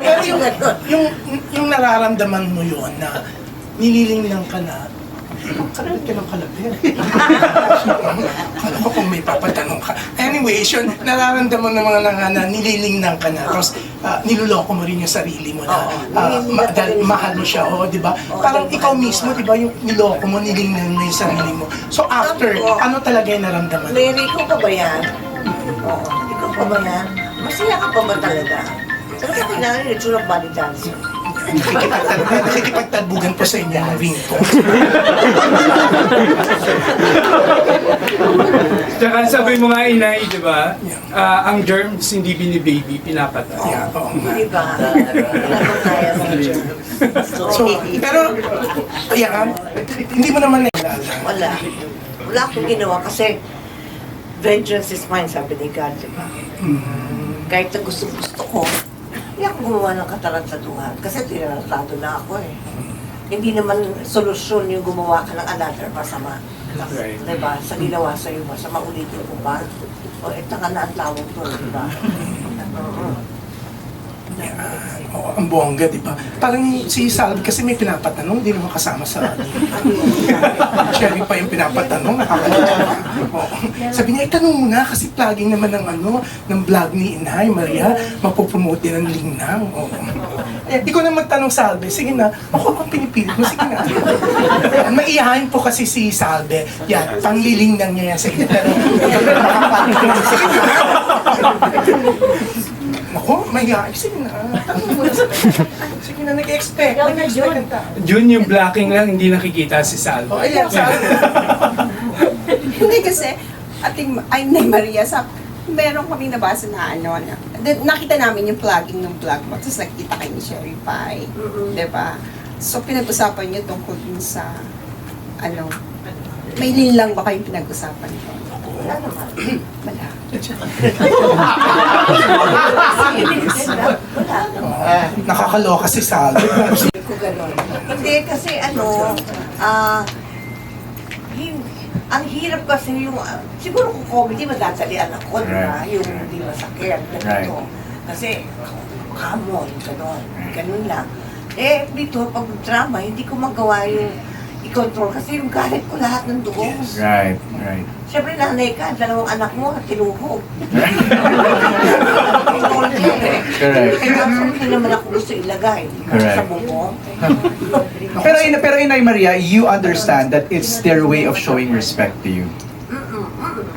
Pero yung, yung, yung nararamdaman mo yun na nililinglang ka na, kalapit ka ng kalapit. Kala ko kung may papatanong ka. Anyways, yun, nararamdaman ng mga nga na nililinglang ka na. Tapos, ah, niloloko mo rin yung sarili mo na ah, ma- dahil mahal mo siya, oh, di ba? Parang ikaw mismo, di ba, yung niloko mo, nilinglang mo yung sarili mo. So after, ano talaga yung naramdaman mo? Mary, ikaw pa ba yan? Oo. Ikaw pa ba yan? Masaya ka pa ba talaga? Pero kung kailangan yung itsura body dancer. Nakikipagtalbugan po sa inyo ring ko. Tsaka sabi mo nga, inay, di ba? Ah, ang germs hindi binibaby, pinapatay. Yeah, oo nga. Di ba? Kailangan kaya sa germs. So, pero, ayan, hindi mo naman naalala. Wala. Wala akong ginawa kasi vengeance is mine, sabi ni God, di ba? Kahit na gusto gusto ko, hindi ako gumawa ng katarantaduhan kasi tinarantado na ako eh. Hindi naman solusyon yung gumawa ka ng another masama. Right. Di ba? Sa ginawa sa'yo, masama ulitin ko ba? O ito ka na ang tawag to, di ba? Oo. Oo, ang bongga, di ba? Parang si Salvi kasi may pinapatanong, di naman kasama sa. Cherry pa yung pinapatanong, nakakalimutan. Oo. Sabi niya, itanong mo na kasi plugging naman ng ano, ng vlog ni Inay, Maria, mapopromote din ang lingnang. Oo. Eh, di ko na magtanong Salve, sige na, ako ang pinipilit mo, sige na. Maiyahain po kasi si Salve, yan, panglilingnang niya yan sa inyo. Pero, sige na. Mahihain. Sige na. Tanong mo na sa Sige na, nag-expect. Nag-expect ang tao. June, yung blocking lang, hindi nakikita si Sal. O, ayan, sabi. Hindi kasi, ating, ay, ni Maria, sa, meron kaming nabasa na ano, na, nakita namin yung plugging ng vlog mo, tapos nakita kayo ni Sherry Pie, di ba? So, pinag-usapan niyo tungkol dun sa, ano, may linlang ba kayong pinag-usapan ko? Wala naman. Wala. Wala. Nakakaloka si Salve. ko gano'n. Hindi, kasi ano, ah, hin- ang hirap kasi yung, ah, siguro kung comedy, madadalian ako, di ba? Yung hindi masakit, ganito. Kasi, kamo, yung gano'n. Ganun lang. Eh, dito, pag drama, hindi ko magawa yung i-control kasi yung galit ko lahat ng dugo. Right, right. Siyempre, nanay ka, dalawang anak mo, tinuhog. Correct. Kaya absolutely naman ako gusto ilagay Correct. sa bubong. Pero in pero Inay Maria, you understand that it's their way of showing respect to you. Mm-mm, mm-mm.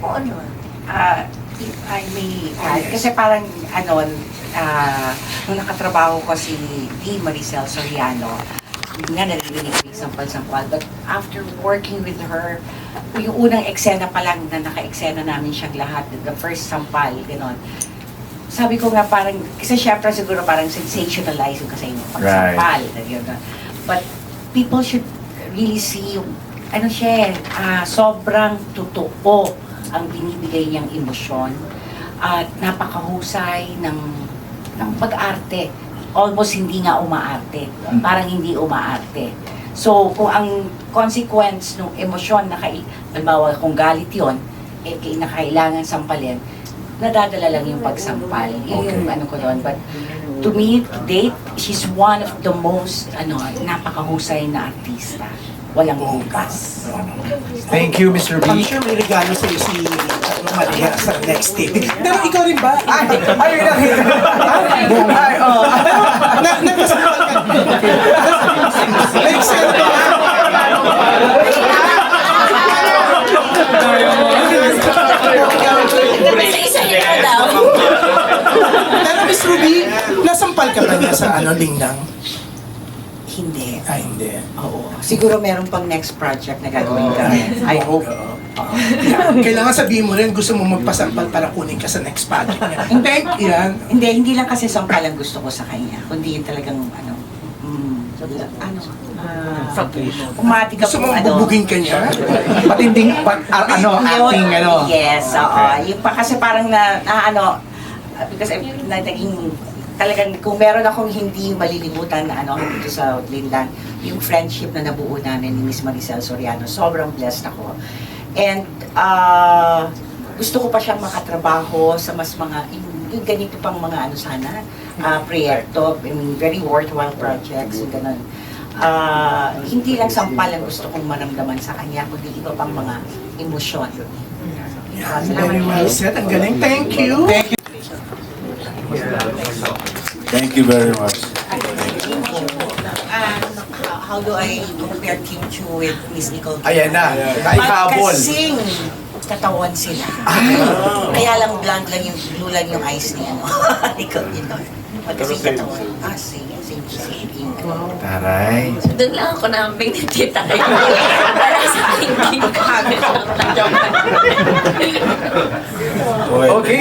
Oo naman. Ah, if I may add, kasi parang ano, ah, nung nakatrabaho ko si D. Maricel Soriano, yun nga naririnig ko yung sampal-sampal. But after working with her, yung unang eksena pa lang na naka-eksena namin siyang lahat, the first sampal, gano'n. Sabi ko nga parang, kasi syempre siguro parang sensationalize yung kasi yung pagsampal. Right. But people should really see yung, ano siya, ah, sobrang totoo ang binibigay niyang emosyon at napakahusay ng ng pag-arte. Almost hindi nga umaarte. Parang hindi umaarte. So, kung ang consequence ng emosyon na kai, halimbawa kung galit yon eh, kay- na kailangan sampalin, nadadala lang yung pagsampal. Yun yung ano ko doon. But to me, to date, she's one of the most, ano, napakahusay na artista. Walang bukas. Thank you, Mr. I'm B. sure may regalo sa'yo si Maria sa next tape. Pero ikaw rin ba? Ay, ay, ay, ay, oh. Na, ka. May eksena ba? Pero Miss Ruby, nasampal ka ba niya sa ano, lingnang? Hindi. Ah, hindi. Oo. Siguro meron pang next project na gagawin kami. I hope. Oo. Yeah. Kailangan sabihin mo rin, gusto mo magpasampal para kunin ka sa next project niya. Thank yan. Hindi, hindi lang kasi sampal ang gusto ko sa kanya. Kundi yung talagang, ano, mm, ano, ah, umati ka Gusto po, mo ano. bubugin ka niya? Patinding, pat, ah, ano, Yun, acting, ano. Yes, oo. Yung pa kasi parang na, na ano, uh, because I'm na naging, talagang kung meron akong hindi malilimutan na ano dito sa Lindan, yung friendship na nabuo namin ni Miss Maricel Soriano, sobrang blessed ako. And uh, gusto ko pa siyang makatrabaho sa mas mga, yung ganito pang mga ano sana, ah, proyekto, I mean, very worthwhile projects, yung ganun. Ah, hindi lang sampal ang gusto kong maramdaman sa kanya, kundi iba pang mga emosyon. Ah, Very well said. Ang galing. Thank you. Thank you very much. Ah, how do I compare Kim Chu with Miss Nicole? Ayan na, naihabol. Kasing katawan sila. Kaya lang blank lang yung blue lang yung eyes ni ano. Nicole, you know. Magkasing katawan. Ah, same, same, same. Taray. Doon lang ako naambing ni tita kayo. Para sa aking gingamit ng tanong. Okay.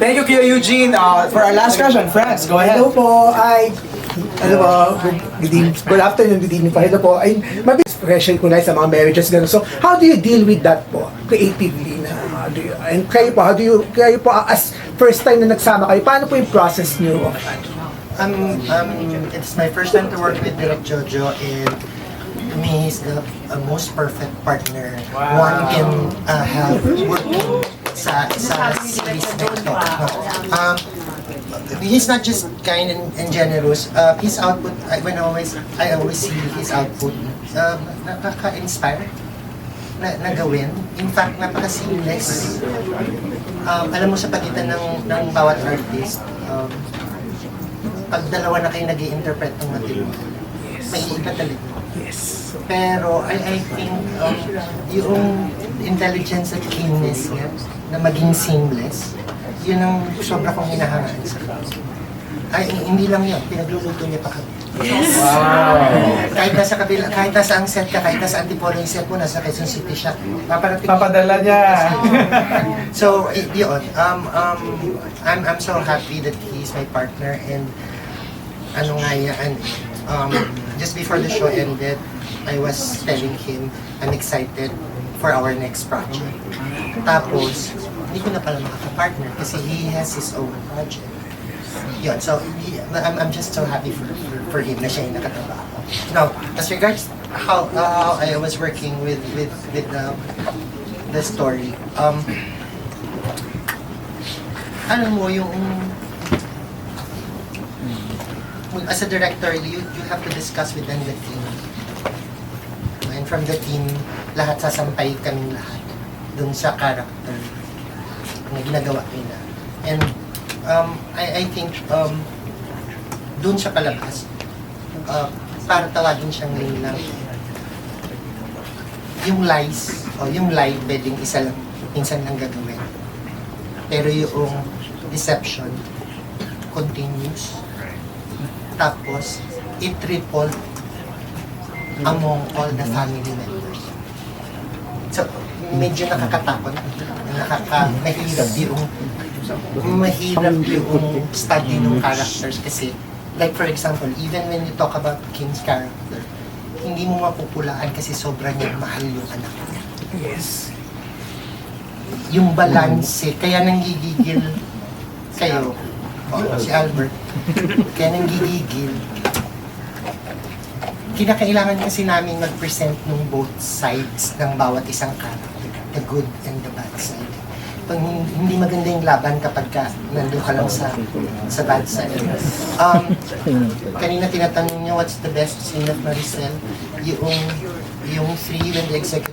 Thank you, Kuya Eugene. Uh, for our last question, Franz, go ahead. Hello po, ay, ano po, good, good, evening, good afternoon, good evening po. Hello po, ay, mabilis pressure ko na sa mga marriages, gano'n. So, how do you deal with that po, creatively? Na, uh, do you, and kayo po, how do you, kayo po, uh, as first time na nagsama kayo, paano po yung process nyo? Um, um, it's my first time to work with Direk Jojo and to me, he's the uh, most perfect partner one can uh, have working sa, sa series na ito. Um, he's not just kind and, and generous. Uh, his output, I, when always, I always see his output, um, nakaka-inspire na, na gawin. In fact, napaka-seamless. Um, alam mo sa pagitan ng, ng bawat artist, um, pag dalawa na kayo nag interpret ng material, may iba talaga. Yes. Pero I, I think um, yung intelligence at keenness niya na maging seamless, yun ang sobra kong hinahangaan sa kanya. Ay, hindi lang yun, pinagluluto niya pa kami. Kahit nasa kabila, kahit nasa ang set ka, kahit nasa Antipolo yung set mo, nasa Quezon City siya, paparating Papadala niya. so, yun. Um, um, I'm, I'm so happy that he's my partner and ano nga yan, um, just before the show ended, I was telling him I'm excited for our next project. Tapos, hindi ko na pala makaka-partner kasi he has his own project. Yun, so I'm, I'm just so happy for, for, for him na siya yung nakatrabaho. Now, as regards how, how I was working with with with the, the story, um, ano mo yung as a director, you you have to discuss within the team. And from the team, lahat sasampay kaming lahat dun sa character na ginagawa nila. And um, I, I think um, dun sa palabas, uh, para tawagin siyang lang yung lies o yung lie pwedeng isa lang minsan lang gagawin. Pero yung deception continues. Tapos it ripple among all the family members. So medyo nakakatakot nakaka mahirap yung mahirap yung study ng characters kasi like for example even when you talk about Kim's character hindi mo mapupulaan kasi sobrang niya mahal yung anak niya. Yes. yung balance kaya nanggigigil kayo. Oh, si Albert. Kaya nanggigigil. Kinakailangan kasi namin mag-present ng both sides ng bawat isang character the good and the bad side pag hin- hindi maganda yung laban kapag ka nandun ka lang sa sa bad side. Um, kanina tinatanong niya what's the best scene of Maricel? Yung yung three when the executive